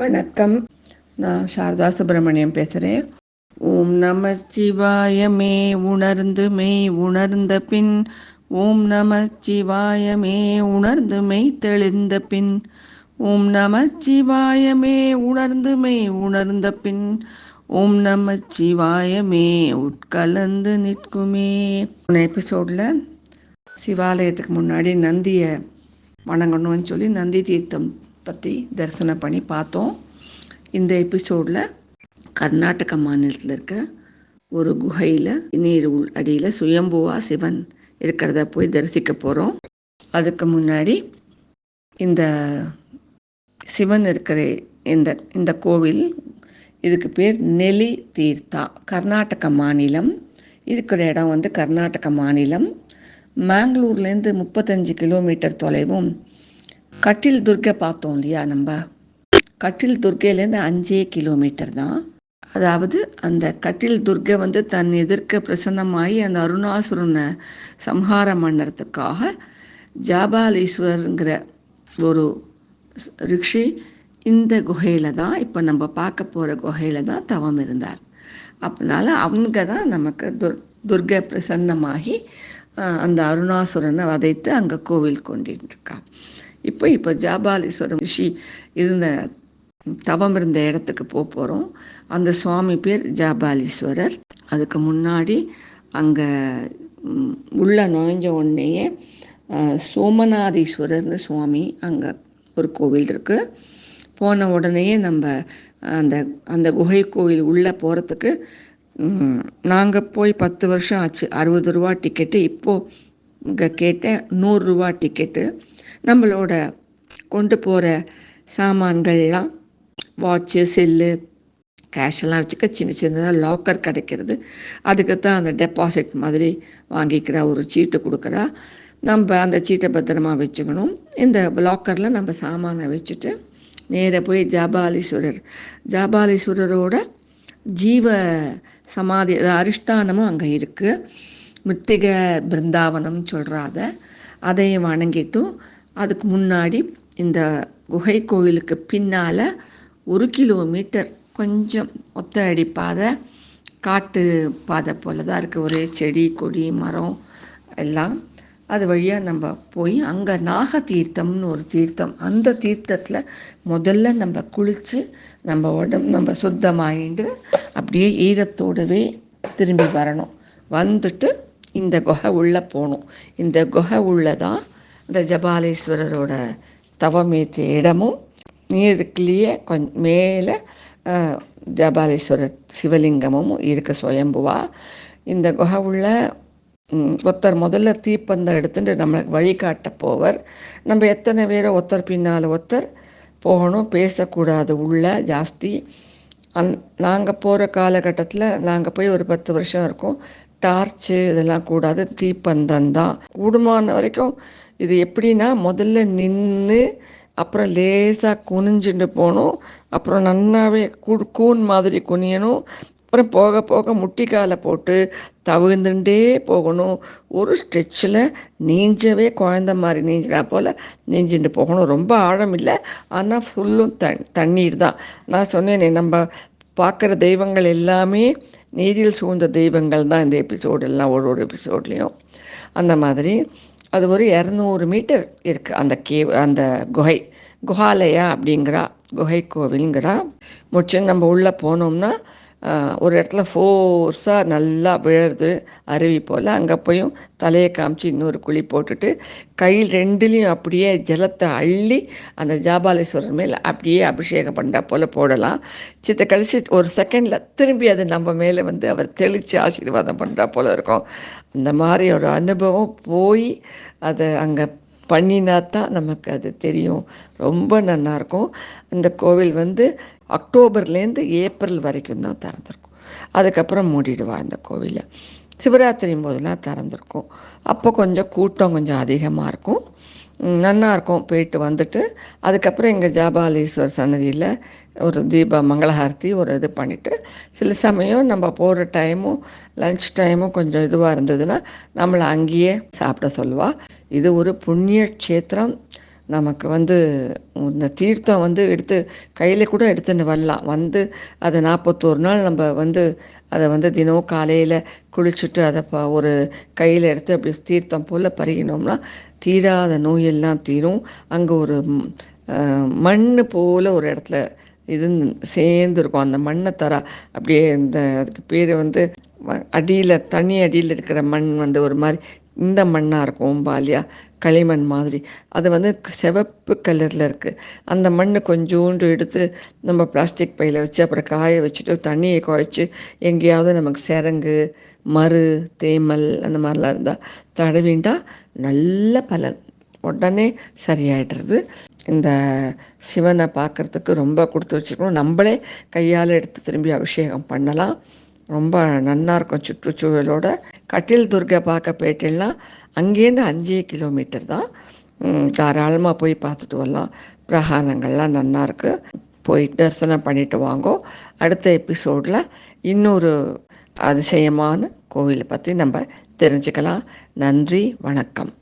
வணக்கம். நான் சாரதா சுப்பிரமணியம் பேசுகிறேன் ஓம் நம சிவாயமே உணர்ந்து மெய் உணர்ந்த பின். ஓம் நம சிவாயமே உணர்ந்து மெய் தெளிந்த பின். ஓம் நம சிவாயமே உணர்ந்து மெய் உணர்ந்த பின். ஓம் நம சிவாயமே உட்கலந்து நிற்குமே. போன எபிசோடில் சிவாலயத்துக்கு முன்னாடி நந்தியை வணங்கணும்னு சொல்லி நந்தி தீர்த்தம் பற்றி தரிசனம் பண்ணி பார்த்தோம். இந்த எபிசோடில் கர்நாடக மாநிலத்தில் இருக்க ஒரு குகையில் நீர் உள் அடியில் சுயம்புவா சிவன் இருக்கிறத போய் தரிசிக்க போகிறோம் அதுக்கு முன்னாடி இந்த சிவன் இருக்கிற இந்த இந்த கோவில் இதுக்கு பேர் நெலி தீர்த்தா கர்நாடக மாநிலம். இருக்கிற இடம் வந்து கர்நாடக மாநிலம். மேங்களூர்லேருந்து முப்பத்தஞ்சு கிலோமீட்டர் தொலைவும் கட்டில் துர்க்கை பார்த்தோம் இல்லையா நம்ம? கட்டில் துர்க்கையிலேருந்து அஞ்சே கிலோமீட்டர் தான். அதாவது அந்த கட்டில் துர்க்கை வந்து தன் எதிர்க்க பிரசன்னமாகி அந்த அருணாசுரனை சம்ஹாரம் பண்ணுறதுக்காக ஜாபாலீஸ்வரங்கிற ஒரு ரிஷி இந்த குகையில் தான் இப்போ நம்ம பார்க்க போகிற குகையில் தான் தவம் இருந்தார். அதனால அவங்க தான் நமக்கு துர் துர்கை பிரசன்னமாகி அந்த அருணாசுரனை வதைத்து அங்கே கோவில் கொண்டிருக்கா இப்போ இப்போ ஜாபாலீஸ்வரம் ரிஷி இருந்த தவம் இருந்த இடத்துக்கு போக போகிறோம் அந்த சுவாமி பேர் ஜாபாலீஸ்வரர். அதுக்கு முன்னாடி அங்கே உள்ள நுழைஞ்ச உடனேயே சோமநாதீஸ்வரர்னு சுவாமி அங்கே ஒரு கோவில் இருக்குது போன உடனேயே நம்ம அந்த அந்த குகை கோவில் உள்ளே போகிறதுக்கு நாங்கள் போய் பத்து வருஷம் ஆச்சு. அறுபது ரூபா டிக்கெட்டு இப்போது இங்கே கேட்டேன் நூறுரூவா டிக்கெட்டு நம்மளோட கொண்டு போகிற சாமான்கள்லாம் வாட்சு செல்லு கேஷெல்லாம் வச்சுக்க சின்ன சின்னதாக லாக்கர் கிடைக்கிறது. அதுக்கு தான் அந்த டெபாசிட் மாதிரி வாங்கிக்கிறா ஒரு சீட்டு கொடுக்குறா. நம்ம அந்த சீட்டை பத்திரமா வச்சுக்கணும். இந்த லாக்கரில் நம்ம சாமானை வச்சுட்டு நேராக போய் ஜாபாலீஸ்வரர் ஜாபாலீஸ்வரரோட ஜீவ சமாதி அரிஷ்டானமும் அங்கே இருக்குது மித்திக பிருந்தாவனம் சொல்கிறாத அதையும் வணங்கிட்டும். அதுக்கு முன்னாடி இந்த குகை கோயிலுக்கு பின்னால் ஒரு கிலோமீட்டர் கொஞ்சம் ஒத்த அடி பாதை காட்டு பாதை போல் தான் இருக்குது ஒரே செடி கொடி மரம் எல்லாம். அது வழியாக நம்ம போய் அங்கே நாக தீர்த்தம்னு ஒரு தீர்த்தம். அந்த தீர்த்தத்தில் முதல்ல நம்ம குளித்து நம்ம உடம்பு நம்ம சுத்தமாகிட்டு அப்படியே ஈரத்தோடவே திரும்பி வரணும். வந்துட்டு இந்த குகை உள்ளே போகணும். இந்த குகை உள்ளே தான் இந்த ஜபாலேஸ்வரரோட தவமேற்ற இடமும் நீருக்குள்ளேயே கொஞ்ச மேலே ஜபாலீஸ்வரர் சிவலிங்கமும் இருக்க சுயம்புவா. இந்த குகை உள்ள ஒருத்தர் முதல்ல தீப்பந்தம் எடுத்துட்டு நம்மளை வழிகாட்ட போவர். நம்ம எத்தனை பேரை ஒருத்தர் பின்னால் ஒருத்தர் போகணும் பேசக்கூடாது உள்ள ஜாஸ்தி. அந் நாங்கள் போகிற காலகட்டத்தில் நாங்கள் போய் ஒரு பத்து வருஷம் இருக்கோம். டார்ச்சு இதெல்லாம் கூடாது. தீப்பந்தம் தான். கூடுமான வரைக்கும் இது எப்படின்னா முதல்ல நின்று அப்புறம் லேசாக குனிஞ்சுட்டு போகணும். அப்புறம் நன்னாவே கூ கூன் மாதிரி குனியணும். அப்புறம் போக போக முட்டிக்காலை போட்டு தவிழ்ந்துட்டே போகணும். ஒரு ஸ்ட்ரெச்சில் நீஞ்சவே குழந்த மாதிரி நீஞ்சினா போல் நீஞ்சிட்டு போகணும். ரொம்ப ஆழம் இல்லை. ஆனால் ஃபுல்லும் தண் தண்ணீர் தான். நான் சொன்னேனே நம்ம பார்க்குற தெய்வங்கள் எல்லாமே நீரில் சூழ்ந்த தெய்வங்கள் தான் இந்த எபிசோடெல்லாம் ஒரு ஒரு எபிசோட்லேயும் அந்த மாதிரி அது ஒரு இரநூறு மீட்டர் இருக்குது அந்த கே அந்த குகை. குஹாலயா அப்படிங்கிறா குகை கோவிலுங்கிறா முடிச்சு நம்ம உள்ளே போனோம்னா ஒரு இடத்துல ஃபோர்ஸாக நல்லா விழுது அருவி போல். அங்கே போயும் தலையை காமிச்சு இன்னொரு குழி போட்டுட்டு கையில் ரெண்டுலேயும் அப்படியே ஜலத்தை அள்ளி அந்த ஜாபாலேஸ்வரர் மேல் அப்படியே அபிஷேகம் பண்ணா போல் போடலாம். சித்த கழிச்சு ஒரு செகண்டில் திரும்பி அது நம்ம மேலே வந்து அவர் தெளித்து ஆசீர்வாதம் பண்ணுறா போல் இருக்கும். அந்த மாதிரி ஒரு அனுபவம் போய் அதை அங்கே பண்ணினா தான் நமக்கு அது தெரியும். ரொம்ப நல்லாயிருக்கும் அந்த கோவில் வந்து அக்டோபர்லேருந்து ஏப்ரல் வரைக்கும் தான் திறந்திருக்கும். அதுக்கப்புறம் மூடிடுவா இந்த கோவிலை. சிவராத்திரியும் போதெல்லாம் திறந்திருக்கும். அப்போ கொஞ்சம் கூட்டம் கொஞ்சம் அதிகமாக இருக்கும். நல்லாயிருக்கும் போயிட்டு வந்துட்டு அதுக்கப்புறம் எங்கள் ஜாபாலீஸ்வர் சன்னதியில் ஒரு தீப மங்களஹாரத்தி ஒரு இது பண்ணிவிட்டு சில சமயம் நம்ம போகிற டைமும் லன்ச் டைமும் கொஞ்சம் இதுவாக இருந்ததுன்னா நம்மளை அங்கேயே சாப்பிட சொல்லுவாள் இது ஒரு புண்ணிய க்ஷேத்திரம். நமக்கு வந்து இந்த தீர்த்தம் வந்து எடுத்து கையில் கூட எடுத்துன்னு வரலாம். வந்து அதை நாற்பத்தோரு நாள் நம்ம வந்து அதை வந்து தினம் காலையில் குளிச்சுட்டு அதை ப ஒரு கையில் எடுத்து அப்படி தீர்த்தம் போல் பருகினோம்னா தீராத நோயெல்லாம் தீரும். அங்கே ஒரு மண் போல் ஒரு இடத்துல இது சேர்ந்து இருக்கும் அந்த மண்ணை தர அப்படியே இந்த அதுக்கு பேர் வந்து அடியில் தனி அடியில் இருக்கிற மண் வந்து ஒரு மாதிரி இந்த மண்ணாக இருக்கும் பாலியா களிமண் மாதிரி. அது வந்து சிவப்பு கலரில் இருக்குது அந்த மண் கொஞ்சோண்டு எடுத்து நம்ம பிளாஸ்டிக் பையில் வச்சு அப்புறம் காய வச்சுட்டு தண்ணியை குழைச்சி எங்கேயாவது நமக்கு சிரங்கு மறு தேமல் அந்த மாதிரிலாம் இருந்தால் தடவிண்டா நல்ல பலன். உடனே சரியாயிடுறது. இந்த சிவனை பார்க்குறதுக்கு ரொம்ப கொடுத்து வச்சுக்கணும். நம்மளே கையால் எடுத்து திரும்பி அபிஷேகம் பண்ணலாம். ரொம்ப நன்னா இருக்கும் சுற்றுச்சூழலோட. கட்டில் துர்கை பார்க்க போயிட்டேன்னா அங்கேருந்து அஞ்சே கிலோமீட்டர் தான். தாராளமாக போய் பார்த்துட்டு வரலாம். பிரகாரங்கள்லாம் நல்லா இருக்குது போய் தரிசனம் பண்ணிட்டு வாங்கோ. அடுத்த எபிசோடில் இன்னொரு அதிசயமான கோவிலை பற்றி நம்ம தெரிஞ்சுக்கலாம். நன்றி வணக்கம்.